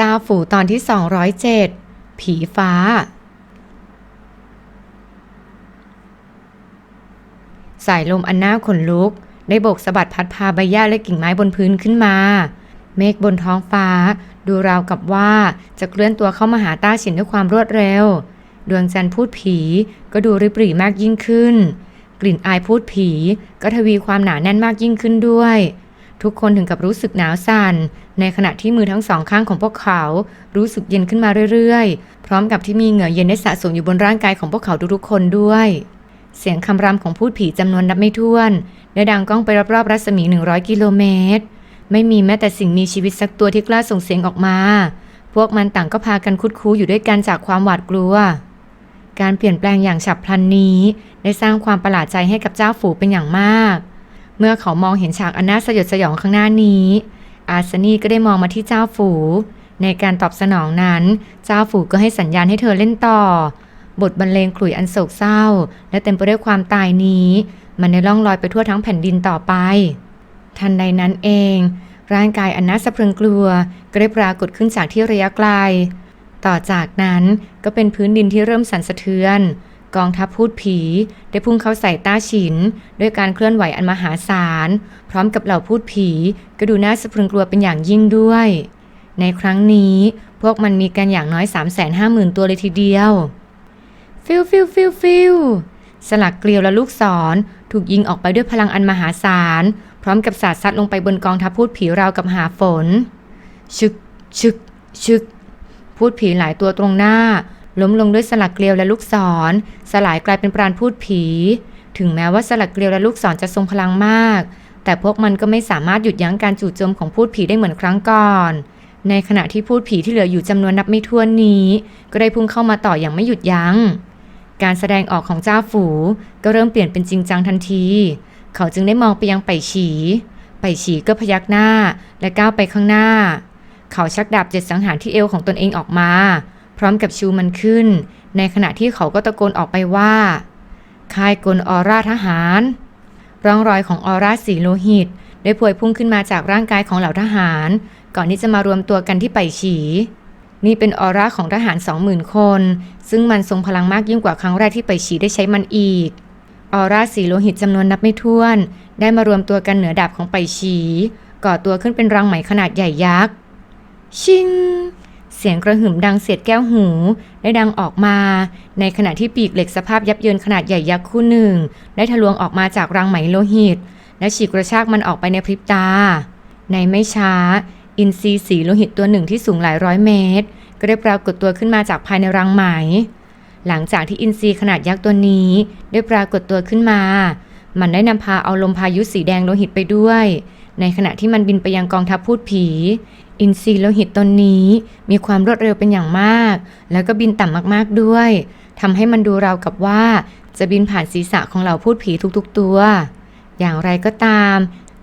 จ้าฝูตอนที่ 207 ผีฟ้า สายลมอันน่าขนลุก ได้โบกสะบัดพัดพาใบหญ้าและกิ่งไม้บนพื้นขึ้นมา เมฆบนท้องฟ้า ดูราวกับว่าจะเคลื่อนตัวเข้ามาหาต้าฉินด้วยความรวดเร็ว ดวงจันทร์พูดผีก็ดูริบหรี่มากยิ่งขึ้น กลิ่นอายพูดผีก็ทวีความหนาแน่นมากยิ่งขึ้นด้วย ทุกคนถึงกับรู้สึกหนาวสั่น ในขณะที่มือทั้งสองข้างของพวกเขา รู้สึกเย็นขึ้นมาเรื่อยๆ พร้อมกับที่มีเหงื่อเย็นได้สะสมอยู่บนร่างกายของพวกเขาทุกๆคนด้วย เสียงคำรำของพูดผีจำนวนนับไม่ถ้วนได้ดังก้องไปรอบๆรัศมี 100 กิโลเมตร ไม่มีแม้แต่สิ่งมีชีวิตสักตัวที่กล้าส่งเสียงออกมา พวกมันต่างก็พากันคุดคู้อยู่ด้วยกันจากความหวาดกลัว การเปลี่ยนแปลงอย่างฉับพลันนี้ ได้สร้างความประหลาดใจให้กับเจ้าฝูเป็นอย่างมาก เมื่อเขามองเห็นฉากอันน่าสยดสยองข้างหน้านี้ อาสนีก็ได้มองมาที่เจ้าฝู ในการตอบสนองนั้น เจ้าฝูก็ให้สัญญาณให้เธอเล่นต่อ บทบรรเลงขลุ่ยอันโศกเศร้า และเต็มไปด้วยความตายนี้ มันได้ล่องลอยไปทั่วทั้งแผ่นดินต่อไป ทันใดนั้นเอง ร่างกายอันน่าสะพรึงกลัวก็ได้ปรากฏขึ้นจากที่ระยะไกล ต่อจากนั้นก็เป็นพื้นดินที่เริ่มสั่นสะเทือน กองทัพพูดผี ได้พุ่งเข้าใส่ต้าฉิน ด้วยการเคลื่อนไหวอันมหาศาล พร้อมกับเหล่าพูดผี ก็ดูน่าสะพรึงกลัวเป็นอย่างยิ่งด้วย ในครั้งนี้พวกมันมีกันอย่างน้อย 350,000 ตัวเลยทีเดียว ฟิวฟิวฟิวฟิวสลักเกลียวและลูกศรถูกยิงออกไปด้วยพลังอันมหาศาล พร้อมกับสาดซัดลงไปบนกองทัพพูดผีราวกับหาฝน ชึกชึกชึกพูดผีหลายตัวตรงหน้า ล้มลงด้วยสลักเกลียวและลูกศร สลายกลายเป็นปราณพูดผี ถึงแม้ว่าสลักเกลียวและลูกศรจะทรงพลังมาก แต่พวกมันก็ไม่สามารถหยุดยั้งการจู่โจมของพูดผีได้เหมือนครั้งก่อน ในขณะที่พูดผีที่เหลืออยู่จำนวนนับไม่ถ้วนนี้ ก็ได้พุ่งเข้ามาต่ออย่างไม่หยุดยัง้ง การแสดงออกของเจ้าฝูก็เริ่มเปลี่ยนเป็นจริงจังทันที เขาจึงได้มองไปยังไปฉีไปฉีก็พยักหน้าและก้าวไปข้างหน้า เขาชักดาบเจ็ดสังหารที่เอวของตนเองออกมา พร้อมกับชูมันขึ้น ในขณะที่เขาก็ตะโกนออกไปว่าคายกลออร่าทหาร ร่องรอยของออร่าสีโลหิต ได้พวยพุ่งขึ้นมาจากร่างกายของเหล่าทหาร ก่อนที่จะมารวมตัวกันที่ไปฉี นี่เป็นออร่าของทหาร 20,000 คน ซึ่งมันทรงพลังมากยิ่งกว่าครั้งแรกที่ไปฉีได้ใช้มันอีก ออร่าสีโลหิตจำนวนนับไม่ถ้วน ได้มารวมตัวกันเหนือดาบของไปฉี ก่อตัวขึ้นเป็นรังไหมขนาดใหญ่ยักษ์ ชิง เสียงกระหึ่มดังเสียดแก้วหูได้ดังออกมา ในขณะที่ปีกเหล็กสภาพยับเยินขนาดใหญ่ยักษ์คู่หนึ่ง ได้ทะลวงออกมาจากรังไหมโลหิต และฉีกกระชากมันออกไปในพริบตา ในไม่ช้า อินทรีสีโลหิตตัวหนึ่งที่สูงหลายร้อยเมตร ก็ได้ปรากฏตัวขึ้นมาจากภายในรังไหม หลังจากที่อินทรีขนาดยักษ์ตัวนี้ ได้ปรากฏตัวขึ้นมา มันได้นำพาเอาลมพายุสีแดงโลหิตไปด้วย ในขณะที่มันบินไปยังกองทัพพูดผี อินทรีโลหิตตนนี้มีความรวดเร็วเป็นอย่างมาก แล้วก็บินต่ำมากๆด้วยทำให้มันดูราวกับว่า จะบินผ่านศีรษะของเหล่าพูดผีทุกๆ ตัว อย่างไรก็ตาม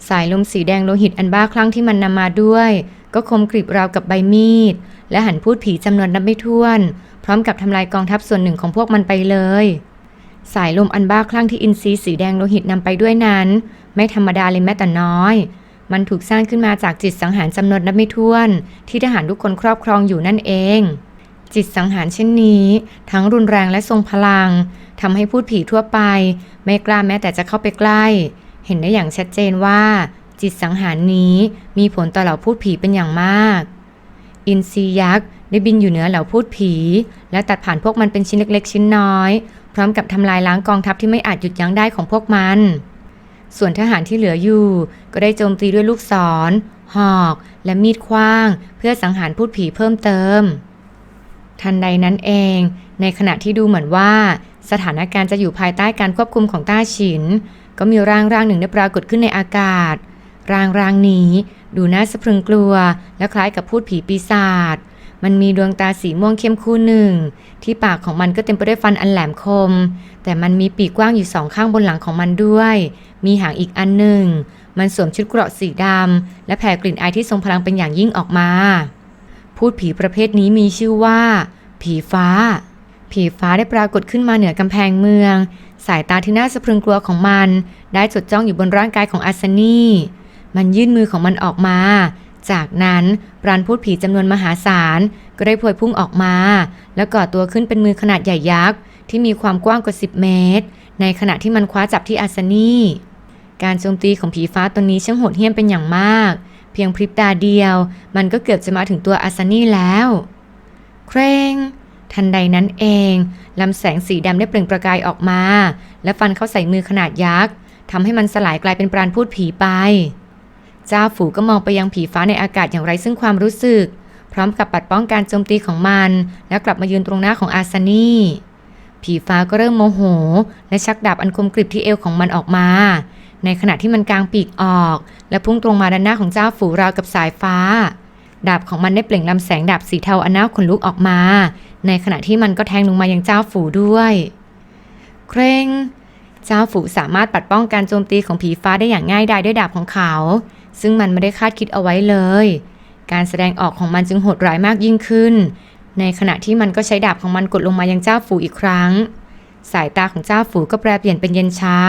สายลมสีแดงโลหิตอันบ้าคลั่งที่มันนำมาด้วย ก็คมกริบราวกับใบมีด และหันพูดผีจำนวนนับไม่ถ้วน พร้อมกับทำลายกองทัพส่วนหนึ่งของพวกมันไปเลย สายลมอันบ้าคลั่งที่อินทรีสีแดงโลหิตนำไปด้วยนั้น ไม่ธรรมดาเลยแม้แต่น้อย มันถูกสร้างขึ้นมาจากจิตสังหารจำนวนนับไม่ถ้วน ที่ทหารทุกคนครอบครองอยู่นั่นเอง จิตสังหารเช่นนี้ ทั้งรุนแรงและทรงพลังทำให้พูดผีทั่วไป ไม่กล้าแม้แต่จะเข้าไปใกล้ เห็นได้อย่างชัดเจนว่า จิตสังหารนี้มีผลต่อเหล่าพูดผีเป็นอย่างมาก อินทรียักษ์ได้บินอยู่เหนือเหล่าพูดผี และตัดผ่านพวกมันเป็นชิ้นเล็ก ๆ ชิ้นน้อย พร้อมกับทำลายล้างกองทัพที่ไม่อาจหยุดยั้งได้ของพวกมัน ส่วนทหารที่เหลืออยู่ ก็ได้โจมตีด้วยลูกศร หอก และมีดขว้าง เพื่อสังหารพูดผีเพิ่มเติม ทันใดนั้นเอง ในขณะที่ดูเหมือนว่า สถานการณ์จะอยู่ภายใต้การควบคุมของต้าฉิน ก็มีร่างร่างหนึ่งได้ปรากฏขึ้นในอากาศ ร่างร่างนี้ ดูน่าสะพรึงกลัว และคล้ายกับพูดผีปีศาจ มันมีดวงตาสีม่วงเข้มคู่หนึ่ง ที่ปากของมันก็เต็มไปด้วยฟันอันแหลมคม แต่มันมีปีกกว้างอยู่สองข้างบนหลังของมันด้วย มีหางอีกอันหนึ่ง มันสวมชุดเกราะสีดำและแผ่กลิ่นอายที่ทรงพลังเป็นอย่างยิ่งออกมา พูดผีประเภทนี้มีชื่อว่า ผีฟ้า ผีฟ้าได้ปรากฏขึ้นมาเหนือกำแพงเมือง สายตาที่น่าสะพรึงกลัวของมัน ได้จดจ้องอยู่บนร่างกายของอาสนีมันยื่นมือของมันออกมา จากนั้นปราณพูดผีจำนวนมหาศาลก็ได้พวยพุ่งออกมา แล้วก่อตัวขึ้นเป็นมือขนาดใหญ่ยักษ์ที่มีความกว้างกว่า 10 เมตร ในขณะที่มันคว้าจับที่อาสนีการโจมตีของผีฟ้าตัวนี้ช่างโหดเหี้ยมเป็นอย่างมาก เพียงพริบตาเดียว มันก็เกือบจะมาถึงตัวอาสนีแล้ว เคร่งทันใดนั้นเองลำแสงสีดำได้เปล่งประกายออกมา และฟันเข้าใส่มือขนาดยักษ์ทำให้มันสลายกลายเป็นปราณพูดผีไป เจ้าฝูก็มองไปยังผีฟ้าในอากาศอย่างไรซึ่งความรู้สึก พร้อมกับปัดป้องการโจมตีของมัน แล้วกลับมายืนตรงหน้าของอาซานีผีฟ้าก็เริ่มโมโห และชักดาบอันคมกริบที่เอวของมันออกมา ในขณะที่มันกางปีกออก และพุ่งตรงมาด้านหน้าของเจ้าฝูราวกับสายฟ้า ดาบของมันได้เปล่งลำแสงดาบสีเทาอันน่าขนลุกออกมา ในขณะที่มันก็แทงลงมายังเจ้าฝูด้วย เคร่ง เจ้าฝูสามารถปัดป้องการโจมตีของผีฟ้าได้อย่างง่ายดายด้วยดาบของเขา ซึ่งมันไม่ได้คาดคิดเอาไว้เลย การแสดงออกของมันจึงโหดร้ายมากยิ่งขึ้น ในขณะที่มันก็ใช้ดาบของมันกดลงมายังเจ้าฝูอีกครั้ง สายตาของเจ้าฝูก็แปรเปลี่ยนเป็นเย็นชา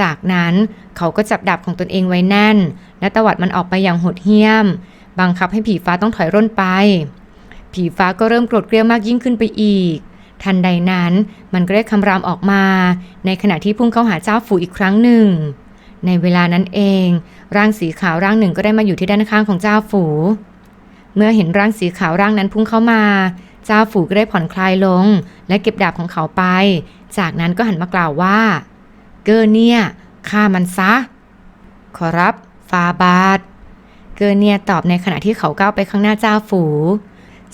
จากนั้นเขาก็จับดาบของตนเองไว้แน่น และตวัดมันออกไปอย่างโหดเหี้ยม บังคับให้ผีฟ้าต้องถอยร่นไป ผีฟ้าก็เริ่มโกรธเกรี้ยวมากยิ่งขึ้นไปอีกทันใดนั้นมันก็ได้คำรามออกมา ในขณะที่พุ่งเข้าหาเจ้าฝูอีกครั้งหนึ่ง ในเวลานั้นเอง ร่างสีขาวร่างหนึ่งก็ได้มาอยู่ที่ด้านข้างของเจ้าฝู เมื่อเห็นร่างสีขาวร่างนั้นพุ่งเข้ามา เจ้าฝูก็ได้ผ่อนคลายลง และเก็บดาบของเขาไป จากนั้นก็หันมากล่าวว่า เกอร์เนียฆ่ามันซะ ขอรับฟาบาทเกอร์เนียตอบในขณะที่เขาก้าวไปข้างหน้าเจ้าฝู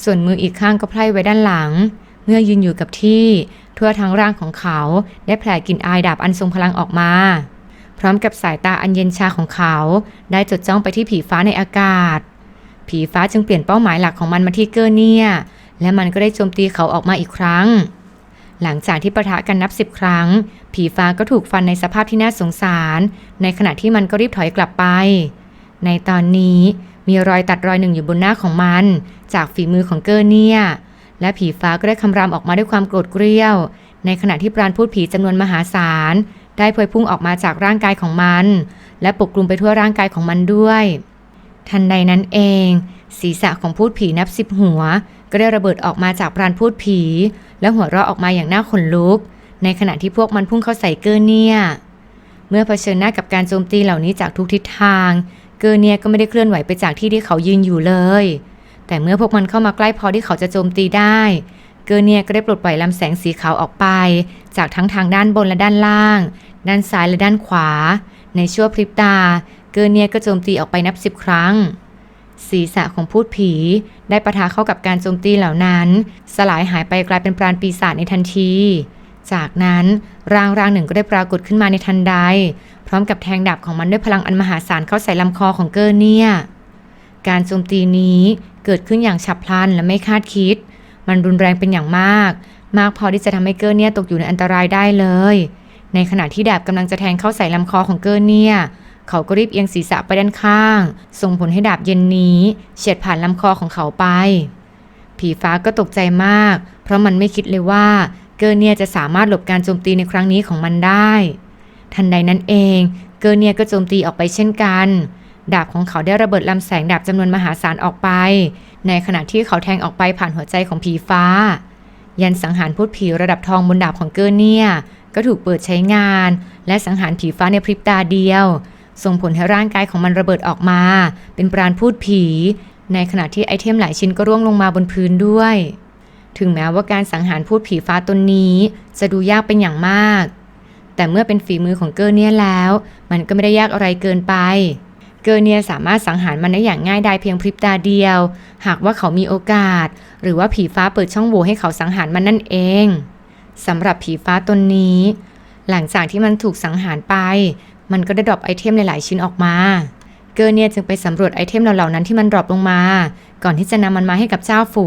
ส่วนมืออีกข้างก็ไพร่ไว้ด้านหลัง เมื่อยืนอยู่กับที่ ทั่วทั้งร่างของเขาได้แผ่กลิ่นอายดาบอันทรงพลังออกมา พร้อมกับสายตาอันเย็นชาของเขา ได้จดจ้องไปที่ผีฟ้าในอากาศ ผีฟ้าจึงเปลี่ยนเป้าหมายหลักของมันมาที่เกอร์เนีย และมันก็ได้โจมตีเขาออกมาอีกครั้ง หลังจากที่ประทะกันนับสิบครั้ง ผีฟ้าก็ถูกฟันในสภาพที่น่าสงสาร ในขณะที่มันก็รีบถอยกลับไป ในตอนนี้มีรอยตัดรอยหนึ่งอยู่บนหน้าของมัน จากฝีมือของเกอร์เนีย และผีฟ้าก็ได้คำรามออกมาด้วยความโกรธเกรี้ยว ในขณะที่ปราณพูดผีจำนวนมหาศาล ได้พวยพุ่งออกมาจากร่างกายของมัน และปกคลุมไปทั่วร่างกายของมันด้วย ทันใดนั้นเอง ศีรษะของพูดผีนับสิบหัว ก็ได้ระเบิดออกมาจากปราณพูดผี และหัวเราะออกมาอย่างน่าขนลุก ในขณะที่พวกมันพุ่งเข้าใส่เกอร์เนียเมื่อเผชิญหน้ากับการโจมตีเหล่านี้จากทุกทิศทาง เกอร์เนียก็ไม่ได้เคลื่อนไหวไปจากที่ที่เขายืนอยู่เลย แต่เมื่อพวกมันเข้ามาใกล้พอที่เขาจะโจมตีได้ เกอร์เนียก็ได้ปลดปล่อยลำแสงสีขาวออกไป จากทั้งทางด้านบนและด้านล่าง ด้านซ้ายและด้านขวา ในชั่วพริบตา เกอร์เนียก็โจมตีออกไปนับสิบครั้ง ศีรษะของพูดผี ได้ปะทะเข้ากับการโจมตีเหล่านั้น สลายหายไปกลายเป็นปราณปีศาจในทันที จากนั้นร่างร่างหนึ่งก็ได้ปรากฏขึ้นมาในทันใด พร้อมกับแทงดาบของมันด้วยพลังอันมหาศาลเข้าใส่ลำคอของเกอร์เนียการโจมตีนี้เกิดขึ้นอย่างฉับพลันและไม่คาดคิด มันรุนแรงเป็นอย่างมาก มากพอที่จะทำให้เกอร์เนียตกอยู่ในอันตรายได้เลย ในขณะที่ดาบกำลังจะแทงเข้าใส่ลำคอของเกอร์เนียเขาก็รีบเอียงศีรษะไปด้านข้าง ส่งผลให้ดาบเย็นนี้เฉียดผ่านลำคอของเขาไป ผีฟ้าก็ตกใจมาก เพราะมันไม่คิดเลยว่าเกอร์เนียจะสามารถหลบการโจมตีในครั้งนี้ของมันได้ ทันใดนั้นเอง เกอร์เนียก็โจมตีออกไปเช่นกัน ดาบของเขาได้ระเบิดลำแสงดาบจำนวนมหาศาลออกไป ในขณะที่เขาแทงออกไปผ่านหัวใจของผีฟ้า ยันสังหารพูดผีระดับทองบนดาบของเกอร์เนียก็ถูกเปิดใช้งาน และสังหารผีฟ้าในพริบตาเดียว ส่งผลให้ร่างกายของมันระเบิดออกมา เป็นปราณพูดผี ในขณะที่ไอเทมหลายชิ้นก็ร่วงลงมาบนพื้นด้วย ถึงแม้ว่าการสังหารพูดผีฟ้าตนนี้ จะดูยากเป็นอย่างมาก แต่เมื่อเป็นฝีมือของเกอร์เนียแล้ว มันก็ไม่ได้ยากอะไรเกินไป เกอร์เนียสามารถสังหารมันได้อย่างง่ายดายเพียงพริบตาเดียว หากว่าเขามีโอกาส หรือว่าผีฟ้าเปิดช่องโหว่ให้เขาสังหารมันนั่นเองสำหรับผีฟ้าตนนี้ หลังจากที่มันถูกสังหารไป มันก็ได้ดรอปไอเทมหลายๆชิ้นออกมา เกอร์เนียจึงไปสำรวจไอเทมเหล่านั้นที่มันดรอปลงมา ก่อนที่จะนำมันมาให้กับเจ้าฝู